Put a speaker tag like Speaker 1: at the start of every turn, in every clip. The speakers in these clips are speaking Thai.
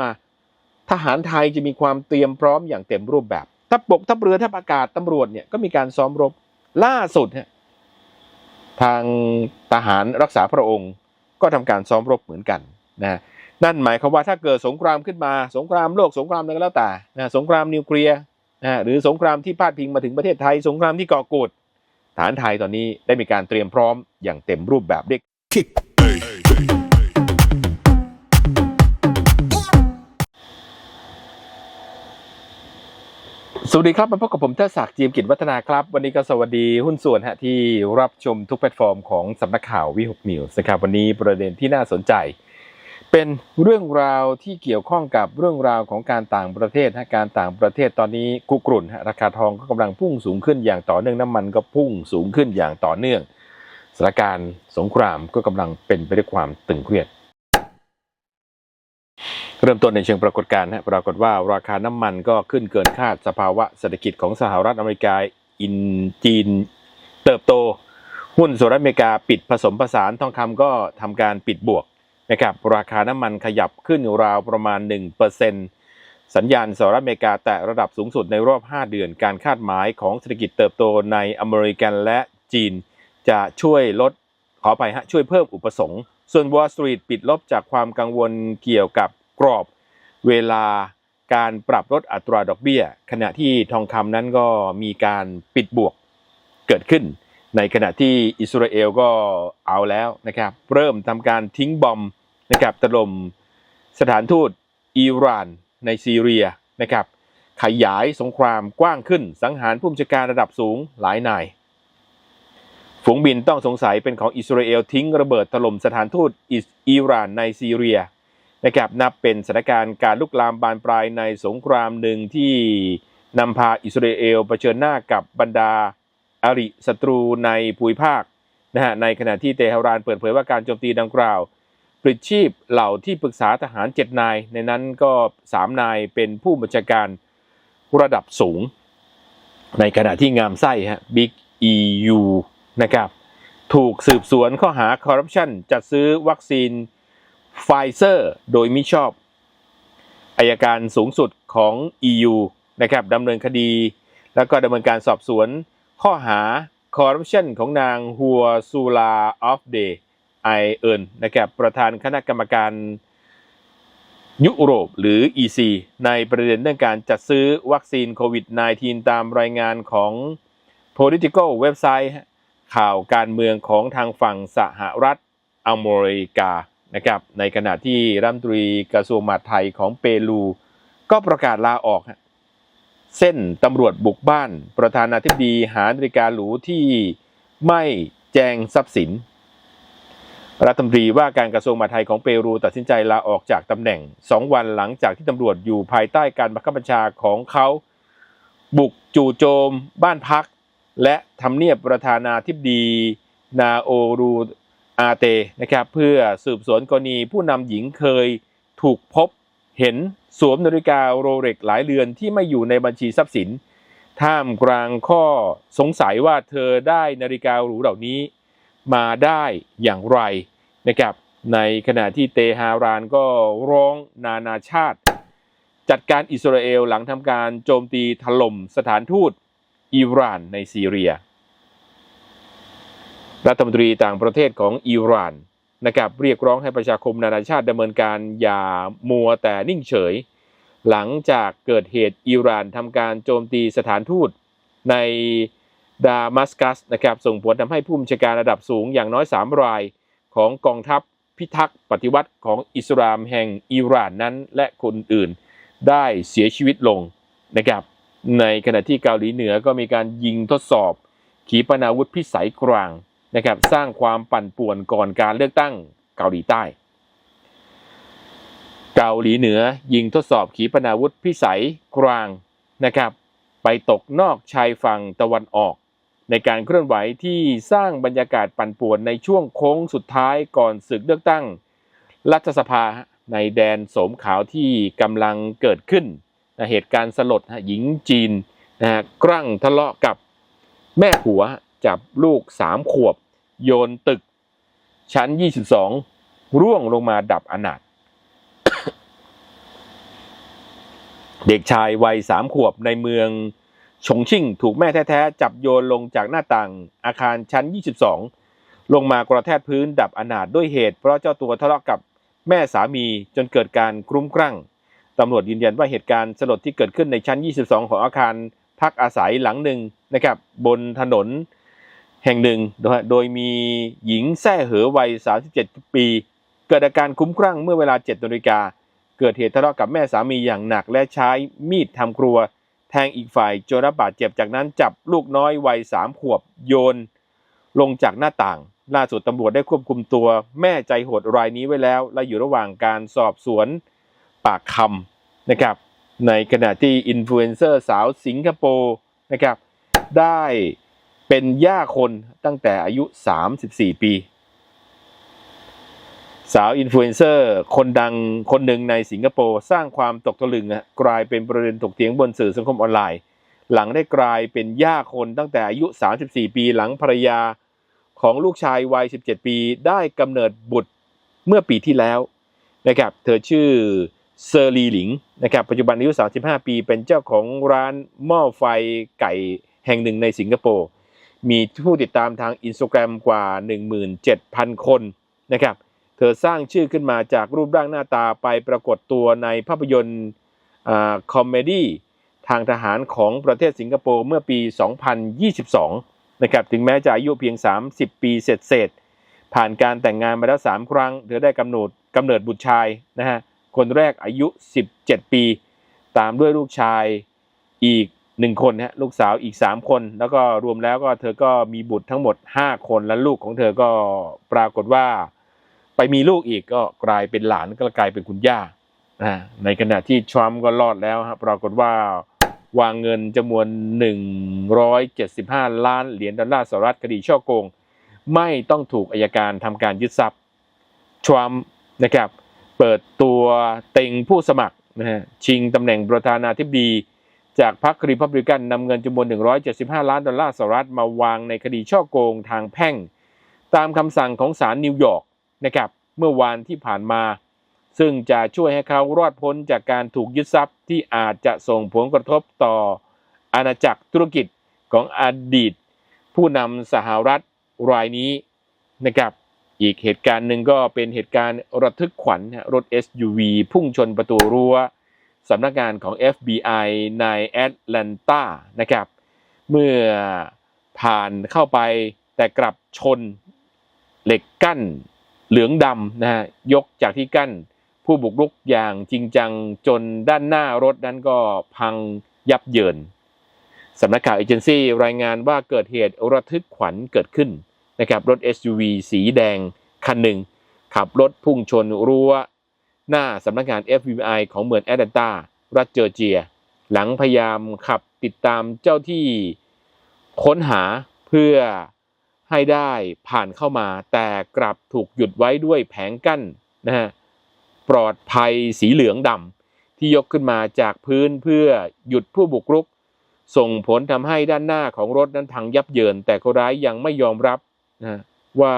Speaker 1: มา ทหารไทยจะมีความเตรียมพร้อมอย่างเต็มรูปแบบทัพบกทัพเรือทัพอากาศตำรวจเนี่ยก็มีการซ้อมรบล่าสุดฮะทางทหารรักษาพระองค์ก็ทำการซ้อมรบเหมือนกันนะนั่นหมายความว่าถ้าเกิดสงครามขึ้นมา สงครามโลกสงครามอะไรก็แล้วแต่นะสงครามนิวเคลียร์นะหรือสงครามที่พาดพิงมาถึงประเทศไทย สงครามที่ก่อกูดฐานไทยตอนนี้ได้มีการเตรียมพร้อมอย่างเต็มรูปแบบเรียก วัสดีครับมาพบกับผมเทศศักดิ์จีมกิจวัฒนาครับ วันนี้ก็สวัสดีหุ้นส่วนฮะที่รับชมทุกแพลตฟอร์มของสำนักข่าววิหกนิวส์นะครับวันนี้ประเด็นที่น่าสนใจ เป็นเรื่องราวที่เกี่ยวข้องกับเรื่องราวของการต่างประเทศฮะการต่างประเทศตอนนี้กุกรุ่นฮะราคาทองก็กำลังพุ่งสูงขึ้นอย่างต่อเนื่องน้ำมันก็พุ่งสูงขึ้นอย่างต่อเนื่องสถานการณ์สงครามก็กำลังเป็นไปด้วยความตึงเครียด เริ่มต้นในเชิงปรากฏการณ์นะปรากฏว่าราคาน้ำมันก็ขึ้นเกินคาดสภาวะเศรษฐกิจของสหรัฐอเมริกาอินจีน เติบโต หุ้นสหรัฐอเมริกาปิดผสมผสานทองคำก็ทำการปิดบวกนะครับราคาน้ำมันขยับขึ้นราวประมาณ 1%สัญญาณสหรัฐอเมริกาแตะระดับสูงสุดในรอบ 5 เดือนการคาดหมายของเศรษฐกิจเติบโตในอเมริกันและจีน จะช่วยลดขอไปฮะช่วยเพิ่มอุปสงค์ส่วน Wall Street ปิดลบจากความกังวลเกี่ยวกับ กรอบเวลาการปรับลดอัตราดอกเบี้ย ขณะที่ทองคำนั้นก็มีการปิดบวกเกิดขึ้น ในขณะที่อิสราเอลก็เอาแล้วนะครับ เริ่มทำการทิ้งบอมนะครับถล่มสถานทูตอิหร่านในซีเรียนะครับ ขยายสงครามกว้างขึ้น สังหารผู้บัญชาการระดับสูงหลายนาย ฝูงบินต้องสงสัยเป็นของอิสราเอลทิ้งระเบิดถล่มสถานทูตอิหร่านในซีเรีย นะครับนับเป็นสถานการณ์การลุกลามบานปลายในสงครามหนึ่งที่นำพาอิสราเอลเผชิญหน้ากับบรรดาอาริศัตรูในภูมิภาคนะฮะในขณะที่เตหะรานเปิดเผยว่าการโจมตีดังกล่าวปลิดชีพเหล่าที่ปรึกษาทหารเจ็ดนาย ในนั้นก็สามนายเป็นผู้บัญชาการระดับสูง ในขณะที่งามไส้ฮะบิ๊ก EU นะครับถูกสืบสวนข้อหาคอร์รัปชันจัดซื้อวัคซีน ไฟเซอร์โดยมิชอบอายการสูงสุดของ EU นะครับดำเนินคดี แล้วก็ดำเนินการสอบสวน ข้อหาคอร์รัปชันของนางฮัวซูลาออฟเดย์ไอเอิร์นนะครับประธานคณะกรรมการยุโรปหรือ EC ในประเด็นเรื่องการจัดซื้อวัคซีนโควิด -19 ตามรายงานของ political เว็บไซต์ข่าวการเมืองของทางฝั่งสหรัฐอเมริกา นะครับในขณะที่รัฐมนตรีกระทรวงมหาดไทยของเปรู ก็ประกาศลาออก เส้นตำรวจบุกบ้าน ประธานาธิบดีหานาฬิกาหรูที่ไม่แจงทรัพย์สิน รัฐมนตรีว่าการกระทรวงมหาดไทยของเปรูตัดสินใจลาออกจากตำแหน่ง 2 วันหลังจากที่ตำรวจอยู่ภายใต้การบังคับบัญชาของเขาบุกจู่โจม บ้านพัก และทำเนียบประธานาธิบดีนาโอรู อาเตนะครับเพื่อสืบสวนกรณีผู้นำหญิงเคยถูกพบเห็นสวมนาฬิกาโรเล็กหลายเรือนที่ไม่อยู่ในบัญชีทรัพย์สิน ท่ามกลางข้อสงสัยว่าเธอได้นาฬิกาหรูเหล่านี้มาได้อย่างไรนะครับในขณะที่เตฮารานก็ร้องนานาชาติ จัดการอิสราเอลหลังทำการโจมตีถล่มสถานทูตอิหร่านในซีเรีย รัฐมนตรีต่างประเทศของอิหร่านนะครับเรียกร้องให้ประชาคมนานาชาติดำเนินการอย่ามัวแต่นิ่งเฉย หลังจากเกิดเหตุอิหร่านทำการโจมตีสถานทูตในดามัสกัสนะครับส่งผลทำให้ผู้บัญชาการระดับสูงอย่างน้อย 3 รายของกองทัพพิทักษ์ปฏิวัติของอิสลามแห่งอิหร่านนั้น และคนอื่นได้เสียชีวิตลงนะครับในขณะที่เกาหลีเหนือก็มีการยิงทดสอบขีปนาวุธพิสัยกลาง นะครับสร้างความปั่นป่วนก่อนการเลือกตั้งเกาหลีใต้ เกาหลีเหนือยิงทดสอบขีปนาวุธพิสัยกลางนะครับ ไปตกนอกชายฝั่งตะวันออก ในการเคลื่อนไหวที่สร้างบรรยากาศปั่นป่วนในช่วงโค้งสุดท้ายก่อนศึกเลือกตั้ง รัฐสภาในแดนโสมขาวที่กำลังเกิดขึ้นเหตุการณ์สลดหญิงจีนนะกลั่งทะเลาะกับแม่ผัวจับลูกสามขวบ โยนตึกชั้น 22 ร่วงลงมาดับอนาถเด็กชายวัยสามขวบในเมืองฉงชิ่งถูกแม่แท้ๆ จับโยนลงจากหน้าต่างอาคารชั้น 22 ลงมากระแทกพื้นดับอนาถด้วยเหตุเพราะเจ้าตัวทะเลาะกับแม่สามีจนเกิดการคลุ้มคลั่งตำรวจยืนยันว่าเหตุการณ์สลดที่เกิดขึ้นในชั้น 22 ของอาคารพักอาศัยหลังหนึ่งนะครับบนถนน แห่งหนึ่งโดยโดยมีหญิงแท่เหอวัย 37 ปี เกิดอาการคุ้มคลั่งเมื่อเวลา7นาฬิกา เกิดเหตุทะเลาะกับแม่สามีอย่างหนักและใช้มีดทำครัว แทงอีกฝ่ายจนรับบาดเจ็บจากนั้นจับลูกน้อยวัยสามขวบโยน ลงจากหน้าต่าง ล่าสุดตำรวจได้ควบคุมตัวแม่ใจโหดรายนี้ไว้แล้ว และอยู่ระหว่างการสอบสวนปากคำนะครับ ในขณะที่อินฟลูเอนเซอร์สาวสิงคโปร์นะครับได้ เป็นย่าคนตั้งแต่อายุ 34 ปี สาวอินฟลูเอนเซอร์คนดังคนหนึ่งในสิงคโปร์สร้างความตกตะลึงกลายเป็นประเด็นถกเถียงบนสื่อสังคมออนไลน์ หลังได้กลายเป็นย่าคนตั้งแต่อายุ 34 ปีหลังภรรยาของลูกชายวัย 17 ปี ได้กำเนิดบุตรเมื่อปีที่แล้วนะครับ เธอชื่อเซอร์ลีหลิงนะครับ ปัจจุบันอายุ 35 ปี เป็นเจ้าของร้านหม้อไฟไก่แห่งหนึ่งในสิงคโปร์ มีผู้ติดตามทางอินสตาแกรมกว่า 17,000 คนนะครับ เธอสร้างชื่อขึ้นมาจากรูปร่างหน้าตาไปปรากฏตัวในภาพยนตร์คอมเมดี้ทางทหารของประเทศสิงคโปร์เมื่อปี 2022 นะครับ ถึงแม้จะอายุเพียง 30 ปีเศษๆผ่านการแต่งงานมาแล้ว 3 ครั้ง เธอได้กำเนิดกำเนิดบุตรชายนะฮะ คนแรกอายุ 17 ปี ตามด้วยลูกชายอีก 1คนฮะลูกสาวอีก3คน แล้วก็รวมแล้วก็เธอก็มีบุตรทั้งหมด5คนและลูกของเธอก็ปรากฏว่า ไปมีลูกอีกก็กลายเป็นหลานก็กลายเป็นคุณย่าอ่าในขณะที่ทรัมป์ก็รอดแล้วฮะปรากฏว่าวางเงินจำนวน 175 ล้านเหรียญดอลลาร์สหรัฐคดีช่อโกง ไม่ต้องถูกอายการทำการยึดทรัพย์ทรัมป์นะครับ เปิดตัวเต็งผู้สมัครนะฮะชิงตำแหน่งประธานาธิบดี จากพรรครีพับลิกันนำเงินจำนวน 175 ล้านดอลลาร์สหรัฐมาวางในคดีช่อโกงทางแพ่ง ตามคำสั่งของศาลนิวยอร์กนะครับเมื่อวานที่ผ่านมา ซึ่งจะช่วยให้เขารอดพ้นจากการถูกยึดทรัพย์ที่อาจจะส่งผลกระทบต่ออาณาจักรธุรกิจของอดีต ผู้นำสหรัฐรายนี้นะครับอีกเหตุการณ์หนึ่งก็เป็นเหตุการณ์ระทึกขวัญรถ SUV พุ่งชนประตูรั้ว สำนักงานของ FBI ในแอตแลนตานะครับ เมื่อผ่านเข้าไปแต่กลับชนเหล็กกั้นเหลืองดำนะฮะยกจากที่กั้นผู้บุกรุกอย่างจริงจังจนด้านหน้ารถนั้นก็พังยับเยินสำนักข่าวเอเจนซี่รายงานว่าเกิดเหตุระทึกขวัญเกิดขึ้นนะครับรถ SUV สีแดงคันหนึ่งขับรถพุ่งชนรั้ว หน้าสำนักงาน FBI ของเมืองแอตแลนตา รัฐเจอร์เจีย หลังพยายามขับติดตามเจ้าที่ค้นหาเพื่อให้ได้ผ่านเข้ามา แต่กลับถูกหยุดไว้ด้วยแผงกั้นนะฮะปลอดภัยสีเหลืองดำที่ยกขึ้นมาจากพื้นเพื่อหยุดผู้บุกรุก ส่งผลทำให้ด้านหน้าของรถนั้นพังยับเยิน แต่คนร้ายยังไม่ยอมรับนะว่า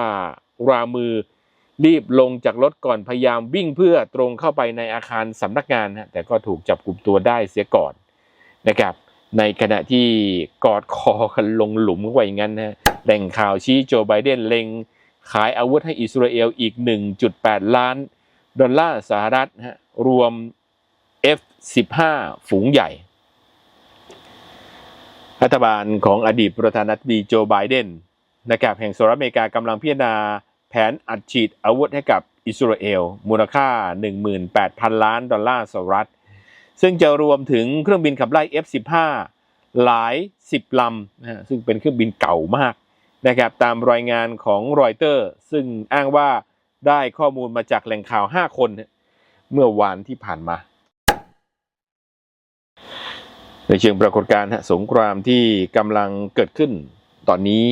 Speaker 1: รามือ รีบลงจากรถก่อนพยายามวิ่งเพื่อตรงเข้าไปในอาคารสำนักงานนะแต่ก็ถูกจับกลุ่มตัวได้เสียก่อนนะครับ ในขณะที่กอดคอกันลงหลุมไว้อย่างนั้นนะแหล่งข่าวชี้โจไบเดนเล็ง ขายอาวุธให้อิสราเอลอีก 1.8 ล้าน ดอลลาร์สหรัฐนะฮะรวม F-15 ฝูงใหญ่รัฐบาลของอดีตประธานาธิบดีโจไบเดนนะครับแห่งสหรัฐอเมริกากำลังพิจารณา แผนอัดฉีดอาวุธให้กับอิสราเอล มูลค่า 18,000 ล้านดอลลาร์สหรัฐ ซึ่งจะรวมถึงเครื่องบินขับไล่ F-15 หลายสิบลำนะฮะซึ่งเป็นเครื่องบินเก่ามากนะครับตามรายงานของรอยเตอร์ ซึ่งอ้างว่าได้ข้อมูลมาจากแหล่งข่าว 5 คน เมื่อวานที่ผ่านมา ในเชิงปรากฏการณ์สงครามที่กำลังเกิดขึ้นตอนนี้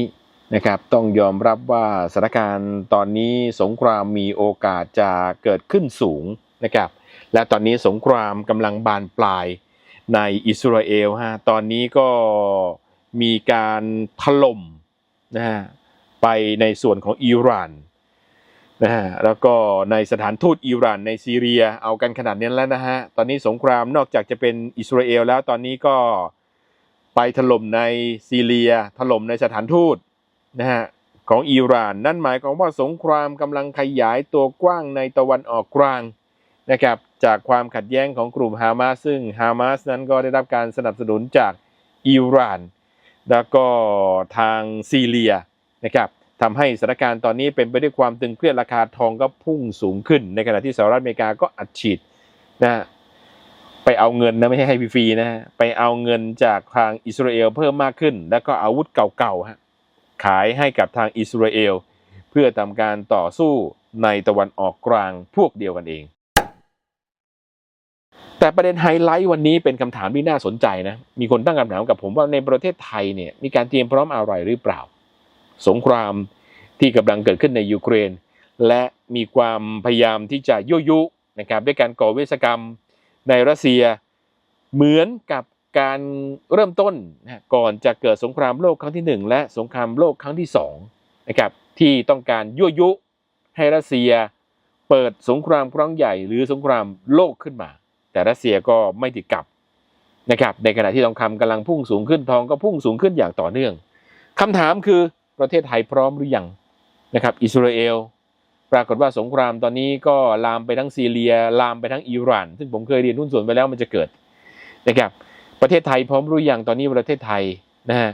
Speaker 1: นะครับต้องยอมรับว่าสถานการณ์ตอนนี้สงครามมีโอกาสจะเกิดขึ้นสูงนะครับและตอนนี้สงครามกำลังบานปลายในอิสราเอลฮะตอนนี้ก็มีการถล่มนะฮะไปในส่วนของอิหร่านนะฮะแล้วก็ในสถานทูตอิหร่านในซีเรียเอากันขนาดนี้แล้วนะฮะตอนนี้สงครามนอกจากจะเป็นอิสราเอลแล้วตอนนี้ก็ไปถล่มในซีเรียถล่มในสถานทูต นะฮะของอิหร่าน นั่นหมายความว่าสงครามกำลังขยายตัวกว้างในตะวันออกกลางนะครับจากความขัดแย้งของกลุ่มฮามาสซึ่งฮามาสนั้นก็ได้รับการสนับสนุนจากอิหร่าน แล้วก็ทางซีเรียนะครับทำให้สถานการณ์ตอนนี้เป็นไปด้วยความตึงเครียดราคาทองก็พุ่งสูงขึ้น ในขณะที่สหรัฐอเมริกาก็อัดฉีดนะฮะไปเอาเงินนะไม่ใช่ให้ฟรีนะฮะไปเอาเงินจากทางอิสราเอลเพิ่มมากขึ้น แล้วก็อาวุธเก่าๆฮะ ขายให้กับทางอิสราเอล เพื่อทำการต่อสู้ในตะวันออกกลางพวกเดียวกันเอง แต่ประเด็นไฮไลท์วันนี้เป็นคำถามที่น่าสนใจนะ มีคนตั้งคำถามกับผมว่าในประเทศไทยเนี่ยมีการเตรียมพร้อมอะไรหรือเปล่า สงครามที่กำลังเกิดขึ้นในยูเครน และมีความพยายามที่จะยุยุนะครับด้วยการก่อเวชกรรมในรัสเซียเหมือนกับ การเริ่มต้นนะก่อนจะเกิดสงครามโลกครั้งที่หนึ่งและสงครามโลกครั้งที่สองนะครับที่ต้องการยั่วยุให้รัสเซียเปิดสงครามครั้งใหญ่หรือสงครามโลกขึ้นมา แต่รัสเซียก็ไม่ติดกับนะครับในขณะที่ทองคำกำลังพุ่งสูงขึ้นทองก็พุ่งสูงขึ้นอย่างต่อเนื่องคำถามคือประเทศไทยพร้อมหรือยังนะครับอิสราเอลปรากฏว่าสงครามตอนนี้ก็ลามไปทั้งซีเรีย ลามไปทั้งอิหร่าน ซึ่งผมเคยเรียนหุ้นส่วนไปแล้วมันจะเกิดนะครับ ประเทศไทยพร้อมหรือยังตอนนี้ประเทศไทยนะฮะ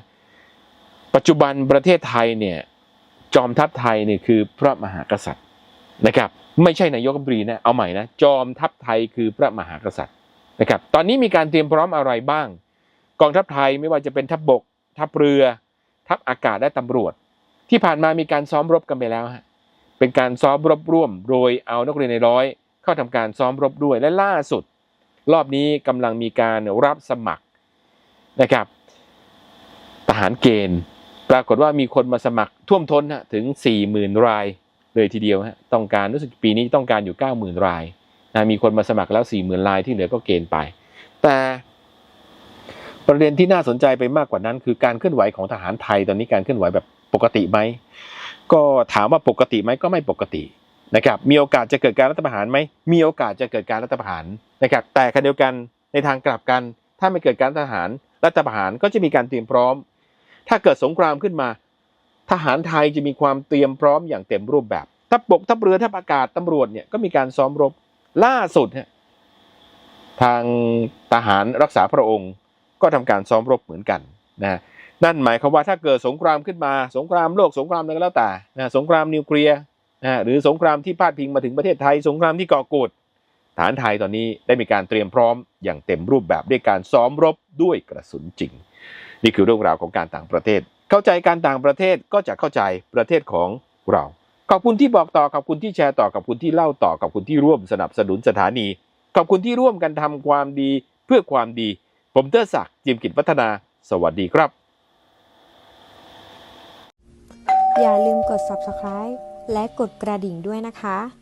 Speaker 1: ปัจจุบันประเทศไทยเนี่ยจอมทัพไทยเนี่ยคือพระมหากษัตริย์นะครับ ไม่ใช่นายกรัฐมนตรีนะเอาใหม่นะจอมทัพไทยคือพระมหากษัตริย์นะครับ ตอนนี้มีการเตรียมพร้อมอะไรบ้าง กองทัพไทยไม่ว่าจะเป็นทัพบกทัพเรือ ทัพอากาศและตำรวจ ที่ผ่านมามีการซ้อมรบกันไปแล้วฮะเป็นการซ้อมรบร่วม โดยเอานักเรียนในร้อย เข้าทำการซ้อมรบด้วยและล่าสุด รอบนี้กำลังมีการรับสมัครนะครับทหารเกณฑ์ ปรากฏว่ามีคนมาสมัครท่วมท้นฮะถึง 40,000 รายเลยทีเดียวฮะต้องการรู้สึกปีนี้ต้องการอยู่ 90,000 รายนะมีคนมาสมัครแล้ว 40,000 รายที่เหลือก็เกณฑ์ไป แต่ประเด็นที่น่าสนใจไปมากกว่านั้น คือการเคลื่อนไหวของทหารไทยตอนนี้การเคลื่อนไหวแบบปกติไหมก็ถามว่าปกติไหมก็ไม่ปกตินะครับมีโอกาสจะเกิดการรัฐประหารไหมมีโอกาสจะเกิดการรัฐประหาร นะครับแต่ขณะเดียวกันในทางกลับกัน ถ้าไม่เกิดการรัฐประหารรัฐประหารก็จะมีการเตรียมพร้อม ถ้าเกิดสงครามขึ้นมา ทหารไทยจะมีความเตรียมพร้อมอย่างเต็มรูปแบบทัพบกทัพเรือทัพอากาศตำรวจเนี่ยก็มีการซ้อมรบล่าสุดฮะทางทหารรักษาพระองค์ก็ทำการซ้อมรบเหมือนกันนะนั่นหมายความว่าถ้าเกิดสงครามขึ้นมา สงครามโลกสงครามอะไรก็แล้วแต่นะสงครามนิวเคลียร์นะหรือสงครามที่พาดพิงมาถึงประเทศไทย สงครามที่ก่อกูด ฐานไทยตอนนี้ได้มีการเตรียมพร้อมอย่างเต็มรูปแบบด้วยการซ้อมรบด้วยกระสุนจริง นี่คือเรื่องราวของการต่างประเทศ เข้าใจการต่างประเทศก็จะเข้าใจประเทศของเราขอบคุณที่บอกต่อขอบคุณที่แชร์ต่อขอบคุณที่เล่าต่อขอบคุณที่ร่วมสนับสนุนสถานี ขอบคุณที่ร่วมกันทำความดีเพื่อความดี ผมเตอร์ศักดิ์จิมกิจพัฒนา สวัสดีครับ
Speaker 2: อย่าลืมกด subscribe และกดกระดิ่งด้วยนะคะ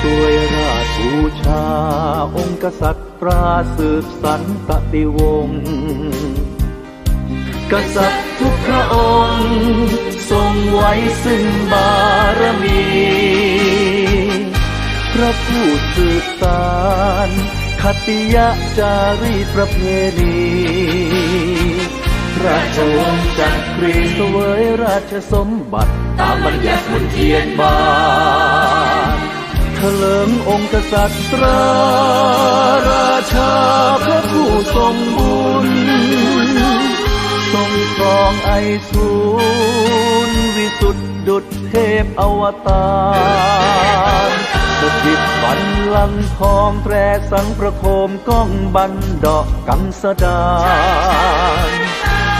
Speaker 3: ช่วยราชบูชา องค์กษัตริย์ตราสืบสันตติวงศ์กษัตริย์ทุกพระองค์ ทรงไว้ซึ่งบารมี พระผู้สืบสารคติยะจารีประเพณีราชวงศ์จักรีสวยราชสมบัติ ตามบัญญัติมนเทียนบาน ถลิงองค์กษัตริย์ราราชาพระผู้ทรงบุญ ทรงครองไอศูนย์วิสุทธิดุจเทพอวตารสถิตบันลังทองแตรสังประโคมก้องบันดอกกังสดาน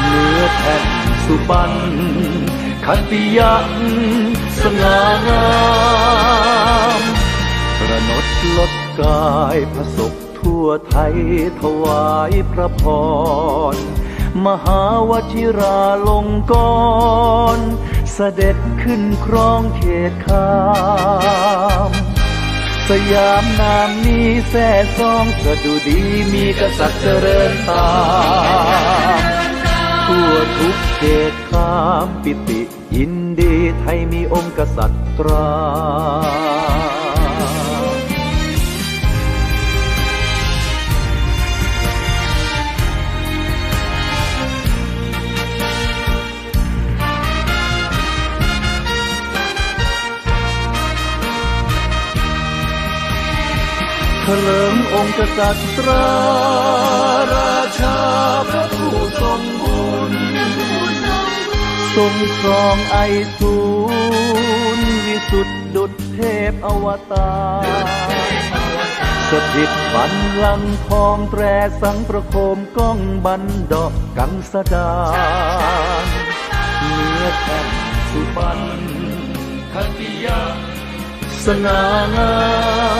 Speaker 3: เนื้อแผ่นสุบัน ขัตติยันสง่างาม กายพระศกทั่วไทยถวายพระพร มหาวชิราลงกรณเสด็จขึ้นครองเขตคามสยามนามนี้แท่ซองสะดุดีมีกษัตริย์เจริญตามทั่วทุกเขตคามปิติยินดีไทยมีองค์กษัตริย์ตรา เถลิงองค์กษัตริย์ราชาพระผู้ทรงบุญทรงครองไอศูนย์วิสุทธิดุจเทพอวตารสถิตบันลังทองแตรสังประโคมก้องบันดอกกังสดาเนื้อแผ่นสุบันคัติยาสง่างาม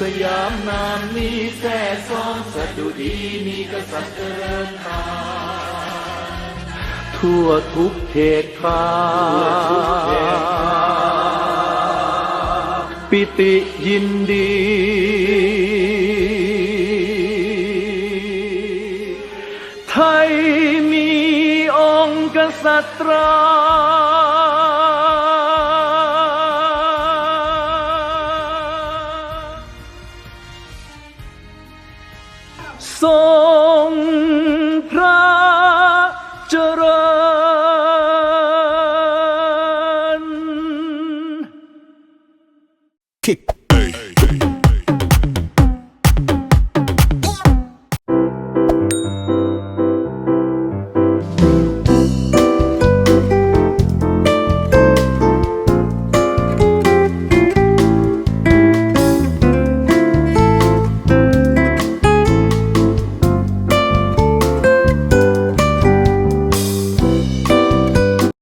Speaker 3: สยามนามนี้แท่ซองสดุดีมีกษัตริย์เจริญามทั่วทุกเขตคาปิติยินดี ไทยมีองค์กษัตริย์